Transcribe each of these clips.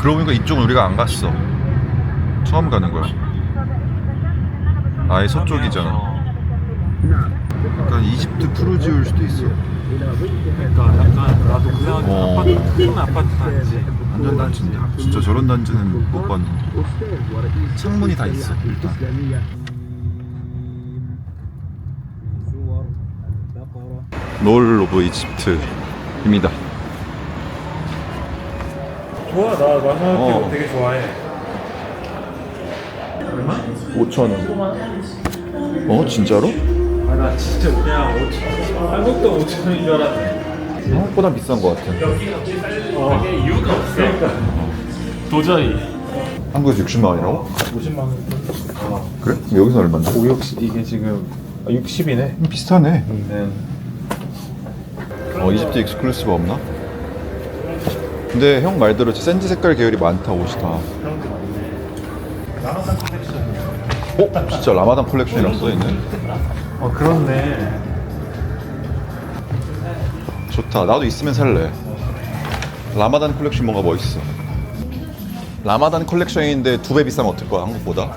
그러고 보니까 이쪽은 우리가 안 갔어. 처음 가는 거야. 아예 서쪽이잖아. 약간 이집트 푸르지올 수도 있어. 그러니까 약간 나도 그 생각 어. 아파트 큰 아파트 단지 완전 단지인데 진짜 저런 단지는 못 봤는데 창문이 다 있어 일단 롤 오브 이집트입니다 좋아 나 마사오키 어. 되게 좋아해 얼마? 5천 원 어 진짜로? 아나 진짜 그냥 5천 한국도 5천 원인 줄 알았네 한국보다 비싼 것 같아 어 이유가 없어 도저히 한국에서 60만 원이라고? 50만 원 그래? 그럼 여기서 얼마인데? 560 이게 지금 60이네 비슷하네 네. 어 이집트 익스클루시브 없나? 근데 형 말대로 샌드 색깔 계열이 많다 옷이 다 라마산 컬렉션 어? 진짜 라마단 컬렉션이라고 써있네 어 그렇네 좋다. 나도 있으면 살래. 라마단 컬렉션 뭔가 멋있어. 라마단 컬렉션인데 두 배 비싸면 어떨 거야 한국보다?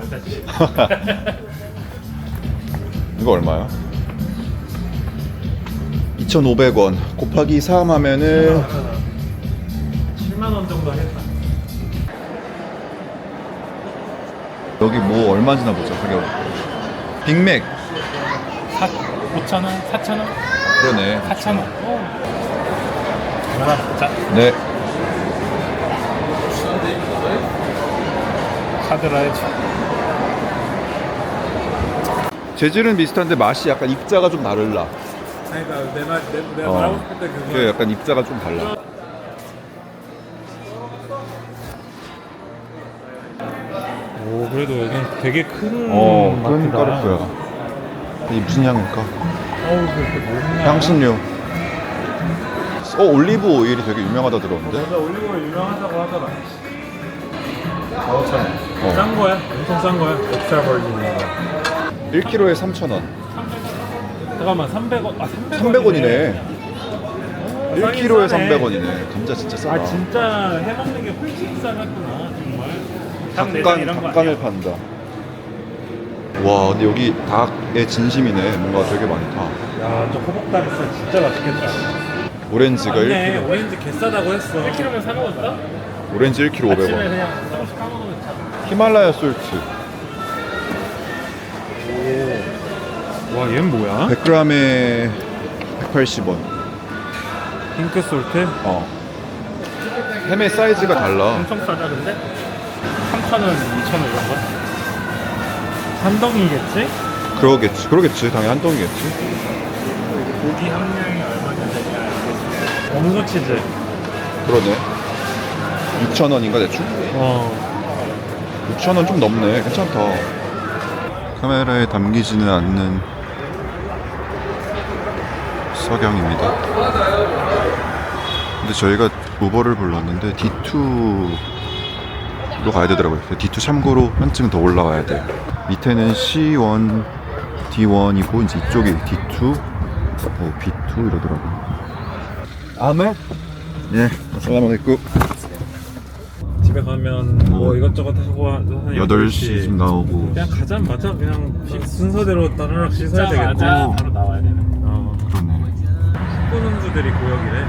이거 얼마야? 2,500원 곱하기 3 하면은 7만 원 정도 했다 여기 뭐 얼마인지나 보자 가격. 빅맥 5천 원? 4천 원? 그러네. 4천 원 하나 자 네. 카드라 해줘 재질은 비슷한데 맛이 약간 입자가 좀 다르라. 그러니까 내말 내가 어. 말하고 싶을 때 그거 그게 약간 입자가 좀 달라. 그래도 여긴 되게 큰 어, 그런 마트다. 까르프야. 이 무슨 향일까? 어우 그렇게 향신료. 어 올리브 오일이 되게 유명하다 들었는데. 맞아 올리브가 유명하다고 하더라 4, 5천 어. 원싼 거야 엄청 싼 거야 엑스트라 버진이야 1kg에 3,000원. 잠깐만 300원 아 300원 300원이네. 어, 1kg에 300원이네. 감자 진짜 싸다. 아 진짜 해먹는 게 훨씬 싸겠구나 닭 내장 닭간 이런 거 닭간을 아니야? 판다. 와 근데 여기 닭의 진심이네. 뭔가 되게 많다. 야 저 호박다리살 진짜 맛있겠다 오렌지가 맞네 1kg. 오렌지 개싸다고 했어 1kg면 사 먹었어? 오렌지 1kg 500원. 그냥 조금씩 사 먹으면 참 히말라야 솔트. 와 얘는 뭐야? 100g에 180원. 핑크 솔트? 어. 햄의 사이즈가 달라. 엄청 싸다 근데? 3,000원, 2,000원 이런 거? 한 덩이겠지? 그러겠지. 그러겠지. 당연히 한 덩이겠지. 고기 함량이 얼마나 되냐 알겠지 원소 치즈 그러네. 6,000원인가 대충? 어 6,000원 좀 넘네. 괜찮다. 카메라에 담기지는 않는 석양입니다. 근데 저희가 우버를 불렀는데 D2 로 가야 되더라고요. D2 참고로 한층 더 올라와야 돼요. 밑에는 C1, D1이고 이제 이쪽이 D2, 어, B2 이러더라고요. 아멘. 예, 알이고 집에 가면 뭐 이것저것 하고 한 8시쯤 나오고 그냥 가자마자 그냥 식- 순서대로 따르락 씻어야 되겠고 바로 나와야 되는 어. 그러네. 축구선수들이 고역이래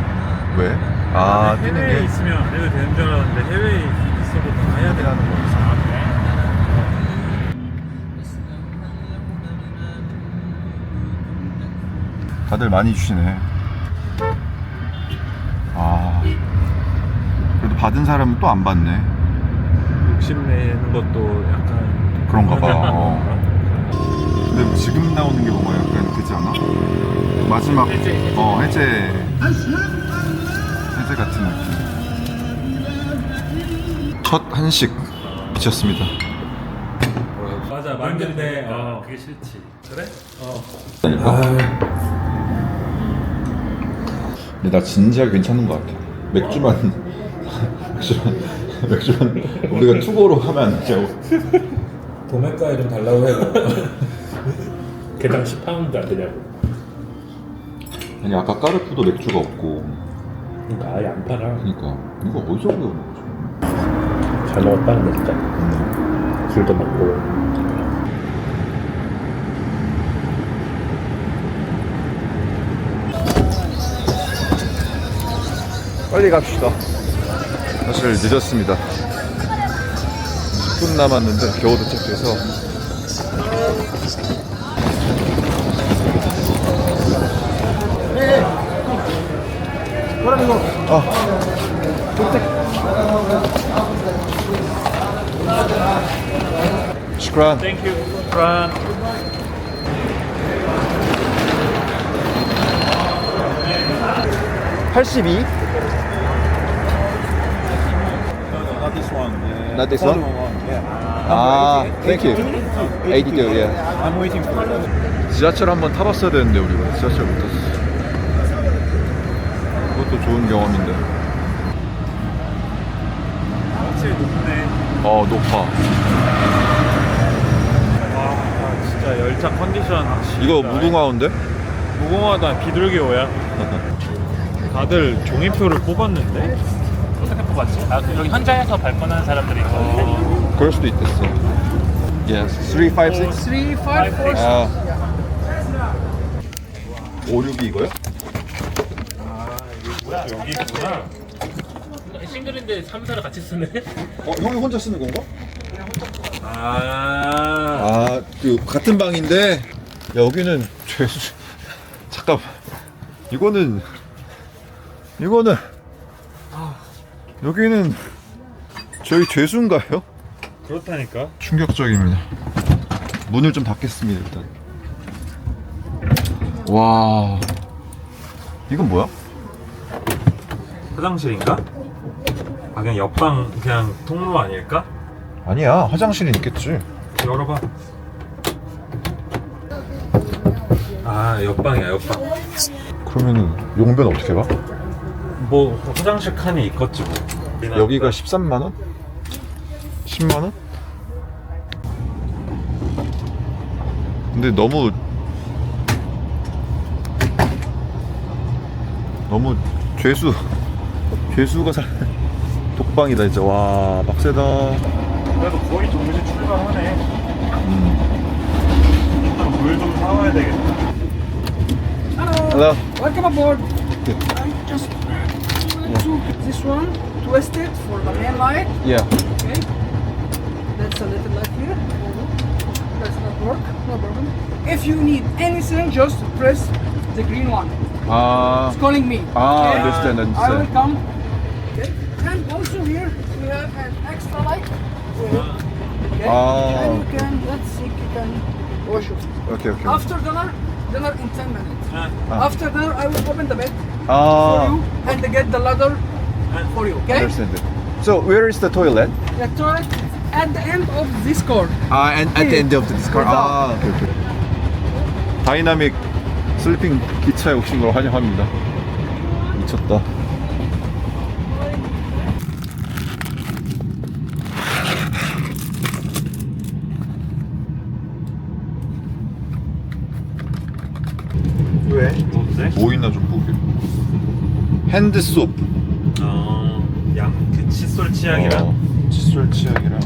왜? 아, 해외에 뛰는 게 있으면 안 해도 되는 줄 알았는데 해외에 해야 되는 거지 다들 많이 주시네. 아, 그래도 받은 사람은 또 안 받네. 욕심내는 것도 약간 그런가 봐. 어. 근데 지금 나오는 게 뭔가 약간 그지 않아? 마지막 해제, 해제. 어 해제 해제 같은 느낌. 첫 한식 미쳤습니다. 맞아 만든데 어. 그게 싫지 그래? 어 근데 나 진지하게 괜찮은 것 같아. 맥주만 맥주만 맥주만 우리가 투고로 하면 안 되냐고. 도매가에 좀 달라고 해요 개당 10파운드 안 되냐고 아니 아까 까르푸도 맥주가 없고 그러니까 아예 안 팔아 그러니까 이거 어디서 거지? 잘 먹었다 근데 진짜 술도 먹고 빨리 갑시다. 사실 늦었습니다. 10분 남았는데 겨우 도착해서 아. 슈크란. 땡큐 프란 82? Not this one. Uh, Not this follow one? yeah. 아, thank you. 82, yeah. I'm waiting for you. 지하철 한번 타봤어야 되는데 우리가 지하철 못 탔어. 그것도 좋은 경험인데. 확실히 높네 어 높아. 와 진짜 컨디션 이거 무궁화호인데? 무궁화다 비둘기호야 다들 종이표를 뽑았는데 어떻게 뽑았지? 아, 그 여기 현장에서 발권하는 사람들이 있거든요. 그럴 수도 있겠어. Yes, 356. 356. 아. 56이 이거요? 여기 있구나 싱글인데 3사를 같이 쓰네? 어, 형이 혼자 쓰는 건가? 아 아, 그 같은 방인데 여기는 죄수. 잠깐. 이거는 이거는 여기는 저희 죄수인가요? 그렇다니까 충격적입니다. 문을 좀 닫겠습니다 일단. 와, 이건 뭐야? 화장실인가? 아 그냥 옆방 그냥 통로 아닐까? 아니야, 화장실이 있겠지. 열어봐 아 옆방이야 옆방 그러면은 용변 어떻게 봐? 뭐 화장실 칸이 있겠지 뭐 여기가 13만 원? 10만 원? 근데 너무 너무 죄수 죄수가 살 독방이다 진짜 와 빡세다 그래도 거의 동시 출발하네 음. 일단 물 좀 사와야 되겠다 Hello. Welcome aboard. I just took this one, twist it for the main light. Yeah. Okay. That's a little light here. Does not work. No problem. If you need anything, just press the green one. 아 It's calling me. Ah, okay? understand, I will understand. come. Okay. And also here we have an extra light. Okay. Ah. And you can. Let's see. You can wash it. 오케이 오케이. After dinner, dinner in 10 minutes. Ah. After dinner, I will open the bed. for 아 you and get the ladder for you. Okay? understand. So where is the toilet? The toilet at the end of this cord. 아, and at the end of the discard. Without. 아, 오케이, 오케이. 다이나믹 슬리핑 기차에 오신 걸 환영합니다. 미쳤다. 핸드솝. 어 양그 칫솔 치약이랑 어, 칫솔 치약이랑.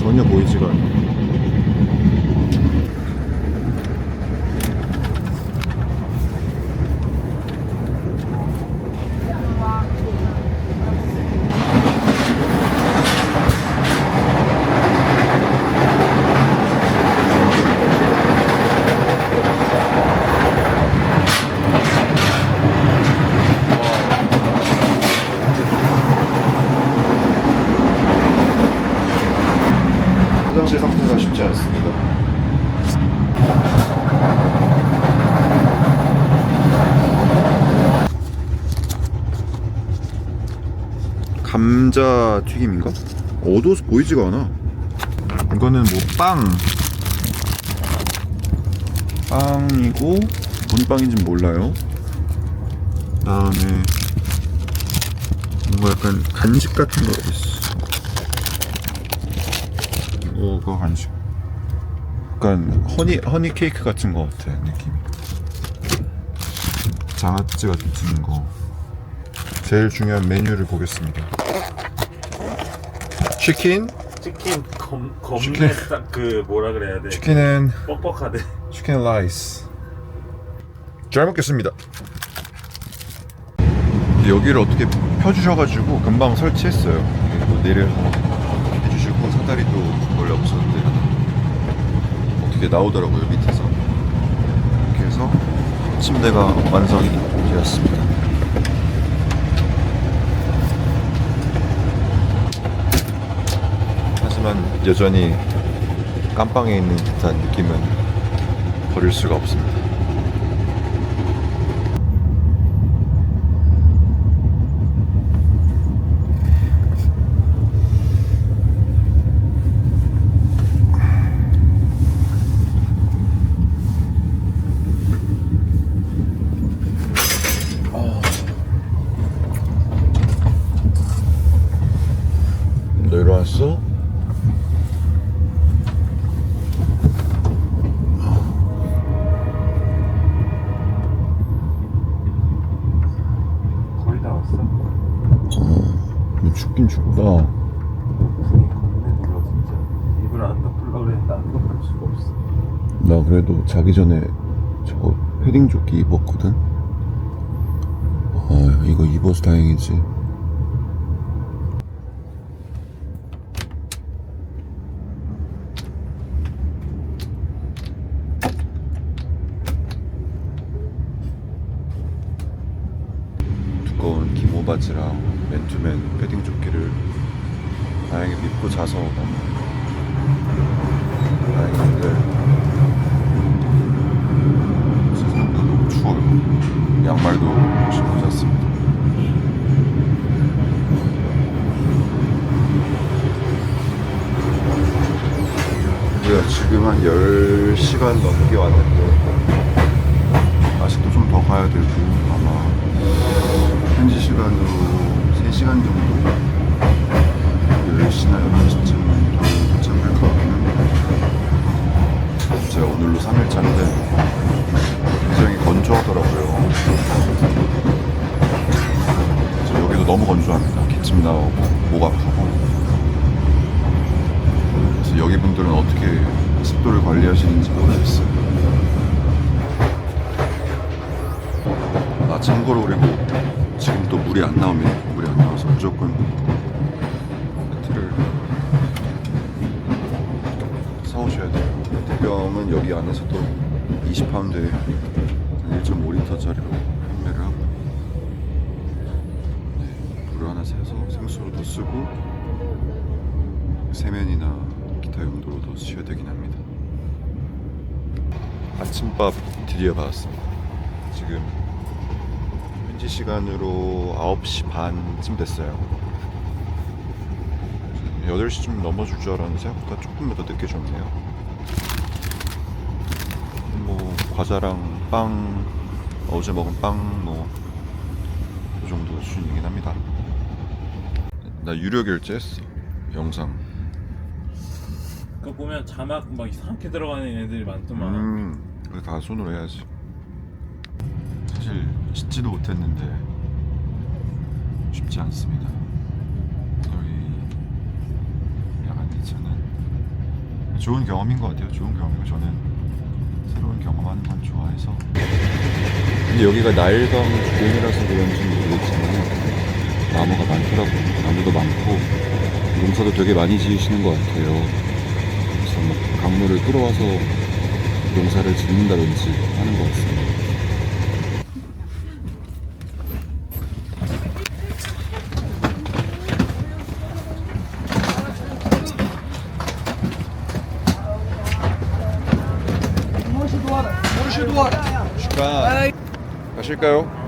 전혀 보이지가 않아. 화장실 상태가 쉽지 않습니다. 감자 튀김인가? 어두워서 보이지가 않아. 이거는 뭐 빵. 빵이고 뭔 빵인지 몰라요. 그다음에 뭔가 약간 간식 같은 거 있어. 오, 그거 간식. 약간 허니 허니 케이크 같은 거 같아 느낌이. 장아찌 같은 거. 제일 중요한 메뉴를 보겠습니다. 치킨, 치킨 검 치킨. 딱그 뭐라 그래야 돼 치킨은 뻑뻑하대 치킨 라이스. 잘 먹겠습니다. 여기를 어떻게 펴주셔가지고 금방 설치했어요. 그리고 내려서 해주시고 사다리도 원래 없었는데 어떻게 나오더라고요 밑에서. 이렇게 해서 침대가 완성이 되었습니다. 하지만 여전히 깜빵에 있는 듯한 느낌은 버릴 수가 없습니다. 너 일어났어? 거의 다 왔어 너 춥긴 춥다. 분이 겁내 눌러 진짜 입을 안 덮으려고 그랬는데 안 덮을 수가 없어 나 그래도 자기 전에 저거 패딩 조끼 입었거든. 아 이거 입어서 다행이지. 두꺼운 기모 바지랑 맨투맨 패딩 조끼를 다행히 입고 자서 너무 다행인데 세상도 너무 추워요. 양말도 신고 잤습니다. 우리가 지금 한 10시간 넘게 왔는데 물이 안 나옵니다. 물이 안 나와서 무조건 배트를 사오셔야 돼요. 대병은 여기 안에서도 20파운드에 1.5리터짜리로 판매를 하고 네, 물을 하나 사서 생수로도 쓰고 세면이나 기타 용도로도 쓰셔야 되긴 합니다. 아침밥 드디어 받았습니다. 지금 현지 시간으로 9시 반쯤 됐어요. 8시쯤 넘어줄 줄 알았는데 생각보다 조금 더 늦게 줬네요. 뭐 과자랑 빵 어제 먹은 빵 뭐 그 정도 수준이긴 합니다. 나 유료 결제했어 영상. 그거 보면 자막 막 이상하게 들어가는 애들이 많더만 음, 그래 다 손으로 해야지. 짓지도 못했는데 쉽지 않습니다. 여기 야간 기차는 좋은 경험인 것 같아요. 좋은 경험이고 저는 새로운 경험하는 건 좋아해서. 근데 여기가 나일강 주변이라서 그런지 모르겠지만 나무가 많더라고요. 나무도 많고 농사도 되게 많이 지으시는 것 같아요. 그래서 뭐 강물을 끌어와서 농사를 짓는다든지 하는 것 같습니다. 가실까요?